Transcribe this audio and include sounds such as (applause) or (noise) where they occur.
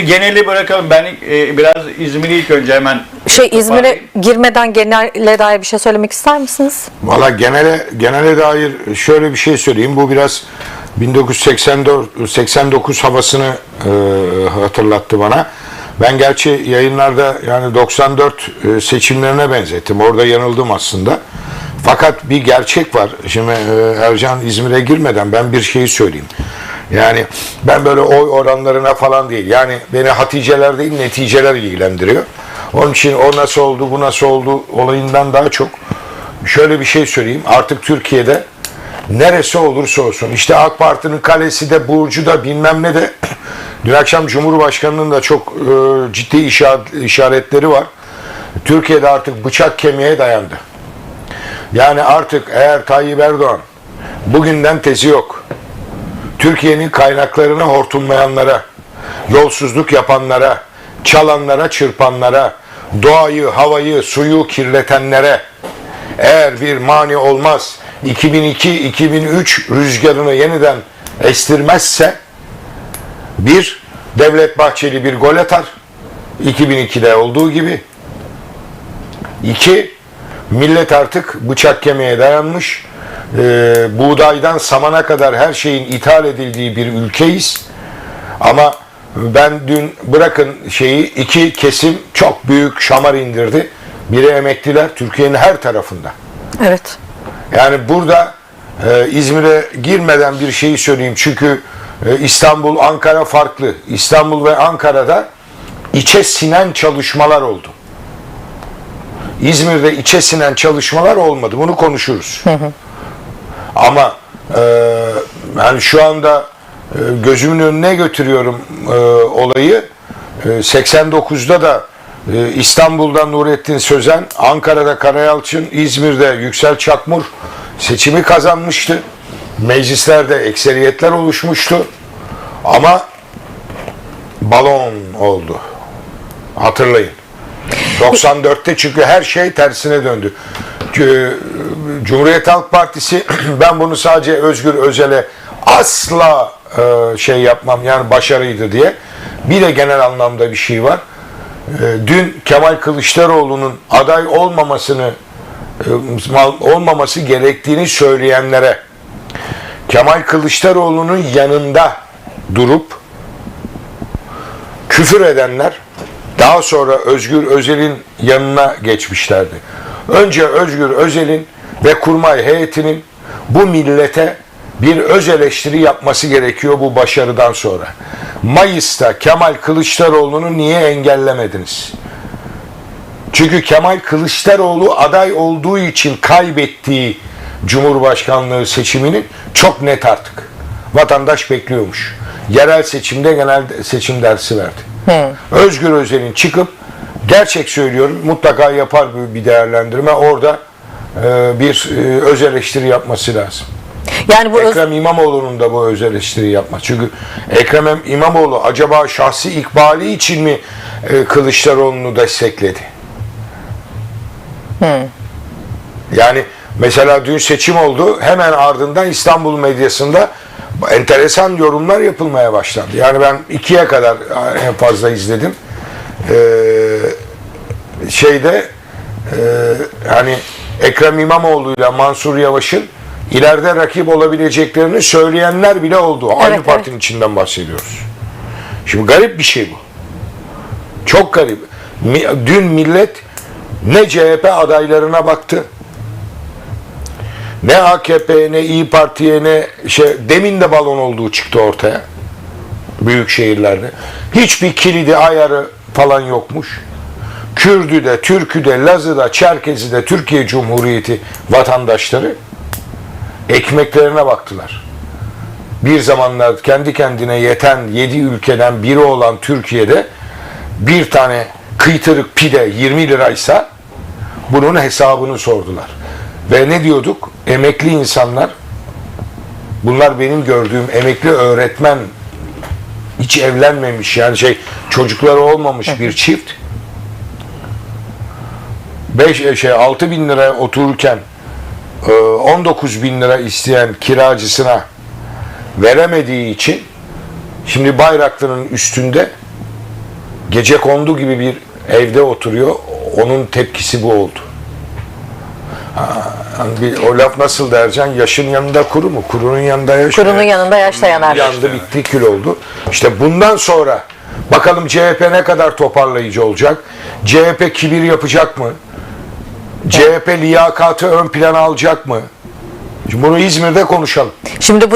Geneli bırakalım. Ben e, biraz İzmir'i ilk önce hemen Şey İzmir'e girmeden genele dair bir şey söylemek ister misiniz? Valla genele, genele dair şöyle bir şey söyleyeyim. Bu biraz 1984 89 havasını e, hatırlattı bana. Ben gerçi yayınlarda yani 94 e, seçimlerine benzettim. Orada yanıldım aslında. Fakat bir gerçek var. Şimdi e, Ercan İzmir'e girmeden ben bir şeyi söyleyeyim. Yani ben böyle oy oranlarına falan değil. Yani beni haticeler değil neticeler ilgilendiriyor. Onun için o nasıl oldu, bu nasıl oldu olayından daha çok şöyle bir şey söyleyeyim. Artık Türkiye'de neresi olursa olsun işte AK Parti'nin kalesi de Burcu da bilmem ne de (clears throat) dün akşam Cumhurbaşkanı'nın da çok e, ciddi işaret, işaretleri var. Türkiye'de artık bıçak kemiğe dayandı. Yani artık eğer Tayyip Erdoğan bugünden tezi yok. Türkiye'nin kaynaklarını hortumlayanlara, yolsuzluk yapanlara, çalanlara, çırpanlara, doğayı, havayı, suyu kirletenlere eğer bir mani olmaz 2002-2003 rüzgarını yeniden estirmezse bir Devlet Bahçeli bir gol atar 2002'de olduğu gibi. İki millet artık bıçak kemiğe dayanmış Ee, buğdaydan samana kadar her şeyin ithal edildiği bir ülkeyiz ama ben dün bırakın şeyi iki kesim çok büyük şamar indirdi. Biri emekliler Türkiye'nin her tarafında. Evet. Yani burada e, İzmir'e girmeden bir şeyi söyleyeyim. Çünkü e, İstanbul, Ankara farklı. İstanbul ve Ankara'da içe sinen çalışmalar oldu. İzmir'de içe sinen çalışmalar olmadı. Bunu konuşuruz. Ama e, yani şu anda e, gözümün önüne götürüyorum e, olayı. E, 89'da da e, İstanbul'dan Nurettin Sözen, Ankara'da Karayalçın, İzmir'de Yüksel Çakmur seçimi kazanmıştı. Meclislerde ekseriyetler oluşmuştu. Ama balon oldu. Hatırlayın. 94'te çünkü her şey tersine döndü. Ee, Cumhuriyet Halk Partisi (clears throat) ben bunu sadece Özgür Özel'e asla e, şey yapmam yani başarıydı diye. Bir de genel anlamda bir şey var. E, Dün Kemal Kılıçdaroğlu'nun aday olmamasını e, olmaması gerektiğini söyleyenlere Kemal Kılıçdaroğlu'nun yanında durup küfür edenler daha sonra Özgür Özel'in yanına geçmişlerdi. Önce Özgür Özel'in ve kurmay heyetinin bu millete bir öz eleştiri yapması gerekiyor bu başarıdan sonra. Mayıs'ta Kemal Kılıçdaroğlu'nu niye engellemediniz? Çünkü Kemal Kılıçdaroğlu aday olduğu için kaybettiği Cumhurbaşkanlığı seçimini çok net artık. Vatandaş bekliyormuş. Yerel seçimde genel seçim dersi verdi. Özgür Özel'in çıkıp gerçek söylüyorum mutlaka yapar bir- değerlendirme. Orada e, bir e, öz eleştiri yapması lazım. Yani bu öz- Ekrem İmamoğlu'nun da bu öz eleştiri yapması. Çünkü Ekrem İmamoğlu acaba şahsi ikbali için mi e, Kılıçdaroğlu'nu destekledi? Yani mesela dün seçim oldu. Hemen ardından İstanbul medyasında enteresan yorumlar yapılmaya başlandı. Yani ben ikiye kadar en fazla izledim. Ee, şeyde e, hani Ekrem İmamoğlu ile Mansur Yavaş'ın ileride rakip olabileceklerini söyleyenler bile oldu. Aynı Evet, partinin içinden bahsediyoruz. Şimdi garip bir şey bu. Çok garip. Dün millet ne CHP adaylarına baktı. Ne AKP ne İyi Parti'ye ne şey demin de balon olduğu çıktı ortaya. Büyük şehirlerde. Hiçbir kilidi ayarı falan yokmuş. Kürdü de, Türkü de, Lazı da, Çerkezi de Türkiye Cumhuriyeti vatandaşları ekmeklerine baktılar. Bir zamanlar kendi kendine yeten 7 ülkeden biri olan Türkiye'de bir tane kıytırık pide 20 liraysa bunun hesabını sordular. Ve ne diyorduk? Emekli insanlar bunlar benim gördüğüm emekli öğretmen hiç evlenmemiş yani şey çocukları olmamış bir çift 5 şey 6 bin lira otururken e, 19 bin lira isteyen kiracısına veremediği için şimdi Bayraklı'nın üstünde gece kondu gibi bir evde oturuyor. Onun tepkisi bu oldu. Ha, hani bir, o laf nasıl dercan? Yaşın yanında kuru mu? Kurunun yanında yaş. Kurunun yanında yaş da yanar. yandı bitti kül oldu. İşte bundan sonra bakalım CHP ne kadar toparlayıcı olacak? CHP kibir yapacak mı? CHP liyakatı ön plana alacak mı? Şimdi bunu İzmir'de konuşalım. Şimdi bu